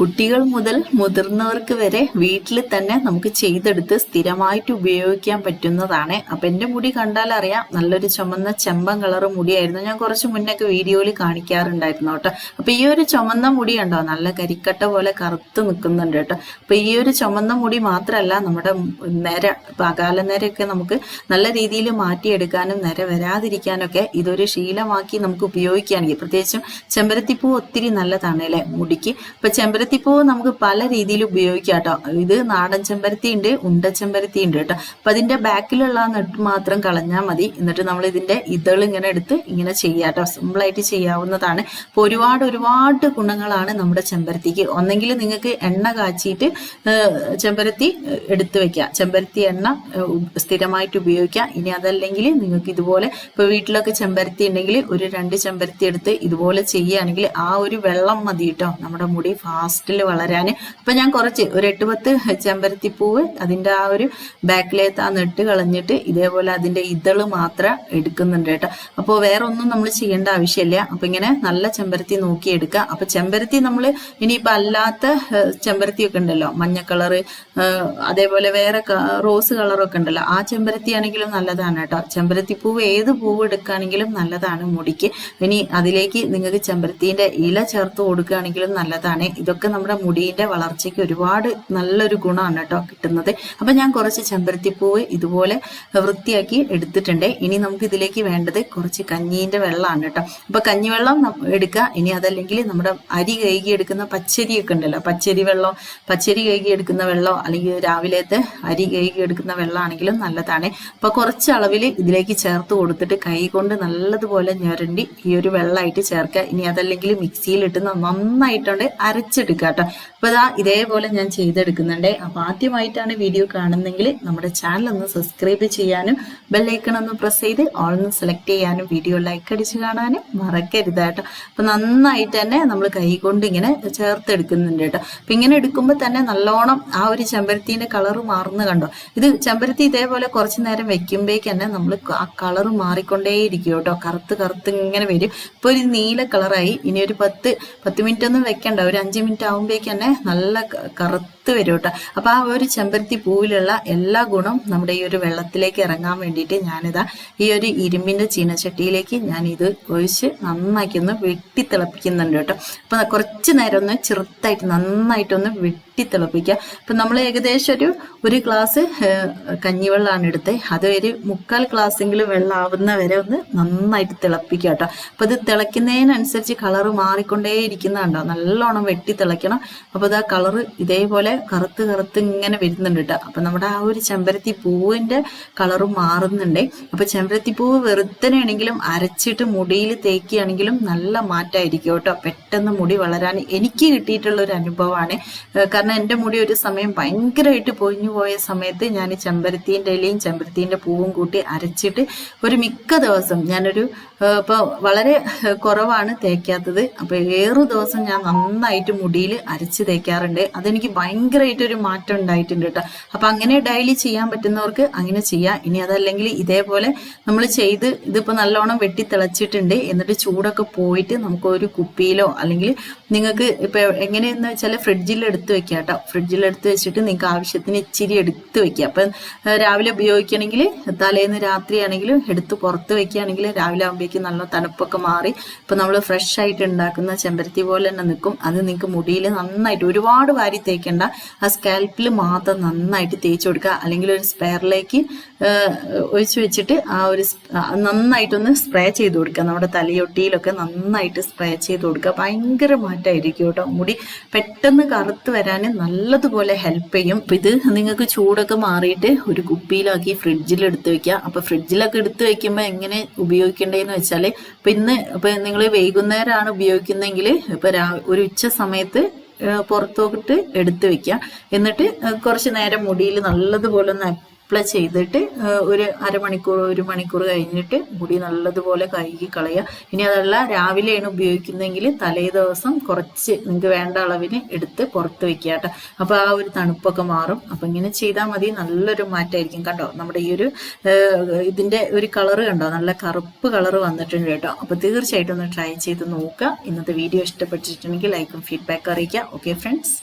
കുട്ടികൾ മുതൽ മുതിർന്നവർക്ക് വരെ വീട്ടിൽ തന്നെ നമുക്ക് ചെയ്തെടുത്ത് സ്ഥിരമായിട്ട് ഉപയോഗിക്കാൻ പറ്റുന്നതാണ്. അപ്പൊ എന്റെ മുടി കണ്ടാൽ അറിയാം നല്ലൊരു ചുമന്ന ചെമ്പൻ കളർ മുടിയായിരുന്നു. ഞാൻ കുറച്ച് മുന്നൊക്കെ വീഡിയോയിൽ കാണിക്കാറുണ്ടായിരുന്നു കേട്ടോ. അപ്പൊ ഈ ഒരു ചുമന്ന മുടി ഉണ്ടോ നല്ല കരിക്കട്ട പോലെ കറുത്ത് നിൽക്കുന്നുണ്ട് കേട്ടോ. അപ്പൊ ഈ ഒരു ചുമന്ന മുടി മാത്രമല്ല നമ്മുടെ നിര അകാല നിരയൊക്കെ നമുക്ക് നല്ല രീതിയിൽ മാറ്റിയെടുക്കാനും നിര വരാതിരിക്കാനൊക്കെ ഇതൊരു ശീലമാക്കി നമുക്ക് ഉപയോഗിക്കുകയാണെങ്കിൽ പ്രത്യേകിച്ചും ചെമ്പരത്തിപ്പൂ ഒത്തിരി നല്ലതാണ് അല്ലെ മുടിക്ക്? ഇപ്പൊ ചെമ്പരത്തിപ്പൂ നമുക്ക് പല രീതിയിൽ ഉപയോഗിക്കാം കേട്ടോ ഇത് നാടൻ ചെമ്പരത്തി ഉണ്ട് ഉണ്ട ചെമ്പരത്തി ഉണ്ട് കേട്ടോ. അപ്പൊ അതിന്റെ ബാക്കിലുള്ള നെട്ട് മാത്രം കളഞ്ഞാൽ മതി. എന്നിട്ട് നമ്മൾ ഇതിന്റെ ഇതൾ ഇങ്ങനെ എടുത്ത് ഇങ്ങനെ ചെയ്യാം കേട്ടോ സിമ്പിൾ ആയിട്ട് ചെയ്യാവുന്നതാണ്. അപ്പൊ ഒരുപാട് ഒരുപാട് ഗുണങ്ങളാണ് നമ്മുടെ ചെമ്പരത്തിക്ക്. ഒന്നെങ്കിൽ നിങ്ങൾക്ക് എണ്ണ കാച്ചിയിട്ട് ഏഹ്, ചെമ്പരത്തി എടുത്തു വെക്കാം ചെമ്പരത്തി എണ്ണ സ്ഥിരമായിട്ട് ഉപയോഗിക്കുക. ഇനി അതല്ലെങ്കിൽ നിങ്ങൾക്ക് ഇതുപോലെ ഇപ്പൊ വീട്ടിലൊക്കെ ചെമ്പരത്തി ഉണ്ടെങ്കിൽ ഒരു രണ്ട് ചെമ്പരത്തി എടുത്ത് ഇതുപോലെ ചെയ്യുകയാണെങ്കിൽ ആ ഒരു വെള്ളം മതി കേട്ടോ. നമ്മുടെ മുടി ഫാസ്റ്റിൽ വളരാൻ അപ്പം ഞാൻ കുറച്ച് ഒരു എട്ട് പത്ത് ചെമ്പരത്തി പൂവ് അതിന്റെ ആ ഒരു ബാക്കിലേത്ത് ആ നെട്ട് കളഞ്ഞിട്ട് ഇതേപോലെ അതിന്റെ ഇതൾ മാത്രം എടുക്കുന്നുണ്ട് കേട്ടോ. അപ്പോൾ വേറെ ഒന്നും നമ്മൾ ചെയ്യേണ്ട ആവശ്യമില്ല. അപ്പം ഇങ്ങനെ നല്ല ചെമ്പരത്തി നോക്കി എടുക്കുക അപ്പം ചെമ്പരത്തി നമ്മൾ ഇനിയിപ്പോൾ അല്ലാത്ത ചെമ്പരത്തിയൊക്കെ ഉണ്ടല്ലോ. മഞ്ഞ കളറ് അതേപോലെ വേറെ റോസ് കളറൊക്കെ ഉണ്ടല്ലോ. ആ ചെമ്പരത്തി ആണെങ്കിലും നല്ലതാണ് കേട്ടോ. ചെമ്പരത്തി പൂവ് ഏത് പൂവ് എടുക്കുകയാണെങ്കിലും നല്ലതാണ് മുടിക്ക്. ഇനി അതിലേക്ക് നിങ്ങൾക്ക് ചെമ്പരത്തിന്റെ ഇല ചേർത്ത് കൊടുക്കുകയാണെങ്കിലും നല്ലതാണ്. ഇതൊക്കെ നമ്മുടെ മുടിയുടെ വളർച്ചയ്ക്ക് ഒരുപാട് നല്ലൊരു ഗുണമാണ് കേട്ടോ കിട്ടുന്നത്. അപ്പം ഞാൻ കുറച്ച് ചെമ്പരത്തിപ്പൂവ് ഇതുപോലെ വൃത്തിയാക്കി എടുത്തിട്ടുണ്ട്. ഇനി നമുക്ക് ഇതിലേക്ക് വേണ്ടത് കുറച്ച് കഞ്ഞീന്റെ വെള്ളമാണ് കേട്ടോ. അപ്പം കഞ്ഞിവെള്ളം എടുക്കുക. ഇനി അതല്ലെങ്കിൽ നമ്മുടെ അരി കഴുകി എടുക്കുന്ന പച്ചരിയൊക്കെ ഉണ്ടല്ലോ. പച്ചരി വെള്ളം പച്ചരി കഴുകി എടുക്കുന്ന വെള്ളം അല്ലെങ്കിൽ രാവിലത്തെ അരി കഴുകി എടുക്കുന്ന വെള്ളമാണെങ്കിലും നല്ലതാണ്. അപ്പോൾ കുറച്ച് അളവിൽ ഇതിലേക്ക് ചേർത്ത് കൊടുത്തിട്ട് കൈ കൊണ്ട് നല്ലതുപോലെ ഞൊരണ്ടി ഈ ഒരു വെള്ളമായിട്ട് ചേർക്കുക. ഇനി അതല്ലെങ്കിൽ മിക്സിയിലിട്ട് നന്നായിട്ടുണ്ട് അരച്ചെടുക്കുക കേട്ടോ. അപ്പൊ ഇതാ ഇതേപോലെ ഞാൻ ചെയ്തെടുക്കുന്നുണ്ട്. അപ്പൊ ആദ്യമായിട്ടാണ് വീഡിയോ കാണുന്നെങ്കിൽ നമ്മുടെ ചാനൽ ഒന്ന് സബ്സ്ക്രൈബ് ചെയ്യാനും ബെല്ലൈക്കൺ ഒന്ന് പ്രസ് ചെയ്ത് ഓൾ ഒന്ന് സെലക്ട് ചെയ്യാനും വീഡിയോ ലൈക്ക് അടിച്ച് കാണാനും മറക്കരുത് അപ്പൊ നന്നായിട്ട് തന്നെ നമ്മൾ കൈ കൊണ്ട് ഇങ്ങനെ ചേർത്തെടുക്കുന്നുണ്ട് കേട്ടോ. അപ്പൊ ഇങ്ങനെ എടുക്കുമ്പോൾ തന്നെ നല്ലോണം ആ ഒരു ചെമ്പരത്തിന്റെ കളർ മാറുന്ന കണ്ടോ? ഇത് ചെമ്പരത്തി ഇതേപോലെ കുറച്ച് നേരം വെക്കുമ്പോഴേക്ക് തന്നെ നമ്മൾ ആ കളർ മാറിക്കൊണ്ടേയിരിക്കും കേട്ടോ. കറുത്ത് കറുത്ത് ഇങ്ങനെ വരും. ഇപ്പൊ ഒരു നീല കളറായി ഇനി ഒരു പത്ത് പത്ത് മിനിറ്റ് ഒന്നും വെക്കണ്ട. ഒരു അഞ്ച് മിനിറ്റ് ആകുമ്പോഴേക്ക് തന്നെ നല്ല കറുത്ത് വരും കേട്ടോ. അപ്പൊ ആ ഒരു ചെമ്പരത്തി പൂവിലുള്ള എല്ലാ ഗുണവും നമ്മുടെ ഈ ഒരു വെള്ളത്തിലേക്ക് ഇറങ്ങാൻ വേണ്ടിയിട്ട് ഞാനിതാ ഈ ഒരു ഇരുമ്പിന്റെ ചീനച്ചട്ടിയിലേക്ക് ഞാൻ ഇത് ഒഴിച്ച് നന്നാക്കി ഒന്ന് വെട്ടി തിളപ്പിക്കുന്നുണ്ട് കേട്ടോ. അപ്പൊ കുറച്ച് നേരം ഒന്ന് ചെറുത്തായിട്ട് നന്നായിട്ടൊന്ന് വെട്ടി തിളപ്പിക്കുക അപ്പൊ നമ്മൾ ഏകദേശം ഒരു ഒരു ഗ്ലാസ് കഞ്ഞിവെള്ളമാണ് എടുത്തത് അത് ഒരു മുക്കാൽ ഗ്ലാസ്സെങ്കിലും വെള്ളം ആവുന്ന വരെ ഒന്ന് നന്നായിട്ട് തിളപ്പിക്കുക കേട്ടോ. അപ്പൊ ഇത് തിളയ്ക്കുന്നതിനനുസരിച്ച് കളറ് മാറിക്കൊണ്ടേ ഇരിക്കുന്നുണ്ടോ നല്ലോണം വെട്ടി തിളയ്ക്കണം അപ്പൊ അത് ആ കളറ് ഇതേപോലെ കറുത്ത് കറുത്ത് ഇങ്ങനെ വരുന്നുണ്ട് കേട്ടോ അപ്പൊ നമ്മുടെ ആ ഒരു ചെമ്പരത്തി പൂവിന്റെ കളറ് മാറുന്നുണ്ടേ. അപ്പൊ ചെമ്പരത്തി പൂവ് വെറുതെയാണെങ്കിലും അരച്ചിട്ട് മുടിയിൽ തേക്കുകയാണെങ്കിലും നല്ല മാറ്റമായിരിക്കും കേട്ടോ പെട്ടെന്ന് മുടി വളരാൻ എനിക്ക് കിട്ടിയിട്ടുള്ള ഒരു അനുഭവമാണ്. കാരണം എന്റെ മുടി ഒരു സമയം ഭയങ്കരമായിട്ട് പൊഴിഞ്ഞു പോയ സമയത്ത് ഞാൻ ചെമ്പരത്തീന്റെ ഇലയും ചെമ്പരത്തീന്റെ പൂവും കൂട്ടി അരച്ചിട്ട് ഒരു മിക്ക ദിവസം ഞാനൊരു ഇപ്പൊ വളരെ കുറവാണ് തേക്കാത്തത്. അപ്പൊ ഏറു ദിവസം ഞാൻ നന്നായിട്ട് മുടിയിൽ അരച്ച് തേക്കാറുണ്ട്. അതെനിക്ക് ഭയങ്കരമായിട്ട് ഒരു മാറ്റം ഉണ്ടായിട്ടുണ്ട് കേട്ടോ. അപ്പൊ അങ്ങനെ ഡെയിലി ചെയ്യാൻ പറ്റുന്നവർക്ക് അങ്ങനെ ചെയ്യാം. ഇനി അതല്ലെങ്കിൽ ഇതേപോലെ നമ്മൾ ചെയ്ത് ഇതിപ്പോ നല്ലോണം വെട്ടി തിളച്ചിട്ടുണ്ട് എന്നിട്ട് ചൂടൊക്കെ പോയിട്ട് നമുക്ക് ഒരു കുപ്പിയിലോ അല്ലെങ്കിൽ നിങ്ങൾക്ക് ഇപ്പൊ എങ്ങനെയെന്ന് വെച്ചാൽ ഫ്രിഡ്ജിൽ എടുത്ത് വെക്കുക കേട്ടോ. ഫ്രിഡ്ജിൽ എടുത്ത് വെച്ചിട്ട് നിങ്ങൾക്ക് ആവശ്യത്തിന് ഇച്ചിരി എടുത്ത് വെക്കുക. അപ്പം രാവിലെ ഉപയോഗിക്കണമെങ്കിൽ തലേന്ന് രാത്രിയാണെങ്കിലും എടുത്ത് പുറത്ത് വെക്കുകയാണെങ്കിൽ രാവിലെ ആകുമ്പോഴേക്കും നല്ല തണുപ്പൊക്കെ മാറി. ഇപ്പൊ നമ്മൾ ഫ്രഷ് ആയിട്ട് ഉണ്ടാക്കുന്ന ചെമ്പരത്തി പോലെ തന്നെ നിൽക്കും. അത് നിങ്ങൾക്ക് മുടിയിൽ നന്നായിട്ട് ഒരുപാട് വാരി തേക്കേണ്ട. ആ സ്കാൽപ്പിൽ മാത്രം നന്നായിട്ട് തേച്ച് കൊടുക്കുക. അല്ലെങ്കിൽ ഒരു സ്പെയറിലേക്ക് ഒഴിച്ചു വെച്ചിട്ട് ആ ഒരു നന്നായിട്ടൊന്ന് സ്പ്രേ ചെയ്ത് കൊടുക്കുക. നമ്മുടെ തലയൊട്ടിയിലൊക്കെ നന്നായിട്ട് സ്പ്രേ ചെയ്ത് കൊടുക്കുക. ഭയങ്കര മാറ്റമായിരിക്കും കേട്ടോ. മുടി പെട്ടെന്ന് കറുത്ത് വരാൻ നല്ലതുപോലെ ഹെൽപ്പ് ചെയ്യും. ഇത് നിങ്ങൾക്ക് ചൂടൊക്കെ മാറിയിട്ട് ഒരു കുപ്പിയിലാക്കി ഫ്രിഡ്ജിൽ എടുത്ത് വെക്കുക. അപ്പൊ ഫ്രിഡ്ജിലൊക്കെ എടുത്ത് വെക്കുമ്പോൾ എങ്ങനെ ഉപയോഗിക്കേണ്ടതെന്ന് വെച്ചാൽ ഇപ്പൊ ഇന്ന് ഇപ്പൊ നിങ്ങൾ വൈകുന്നേരമാണ് ഉപയോഗിക്കുന്നതെങ്കിൽ ഇപ്പൊ ഒരു ഉച്ച സമയത്ത് പുറത്തോട്ട് എടുത്തു വെക്കുക എന്നിട്ട് കുറച്ച് നേരം മുടിയിൽ നല്ലതുപോലെ ഒന്ന് അപ്ലൈ ചെയ്തിട്ട് ഒരു അരമണിക്കൂർ ഒരു മണിക്കൂർ കഴിഞ്ഞിട്ട് മുടി നല്ലതുപോലെ കഴുകി കളയുക. ഇനി അതല്ല രാവിലെയാണ് ഉപയോഗിക്കുന്നതെങ്കിൽ തലേ ദിവസം കുറച്ച് നിങ്ങൾക്ക് വേണ്ട അളവിന് എടുത്ത് പുറത്ത് വെക്കുക കേട്ടോ. അപ്പോൾ ആ ഒരു തണുപ്പൊക്കെ മാറും. അപ്പം ഇങ്ങനെ ചെയ്താൽ മതി. നല്ലൊരു മാറ്റമായിരിക്കും. കണ്ടോ നമ്മുടെ ഈ ഒരു ഇതിന്റെ ഒരു കളറ് കണ്ടോ? നല്ല കറുപ്പ് കളറ് വന്നിട്ടുണ്ട് കേട്ടോ. അപ്പോൾ തീർച്ചയായിട്ടും ഒന്ന് ട്രൈ ചെയ്ത് നോക്കുക. ഇന്നത്തെ വീഡിയോ ഇഷ്ടപ്പെട്ടിട്ടുണ്ടെങ്കിൽ ലൈക്കും ഫീഡ്ബാക്ക് അറിയിക്കുക. Okay friends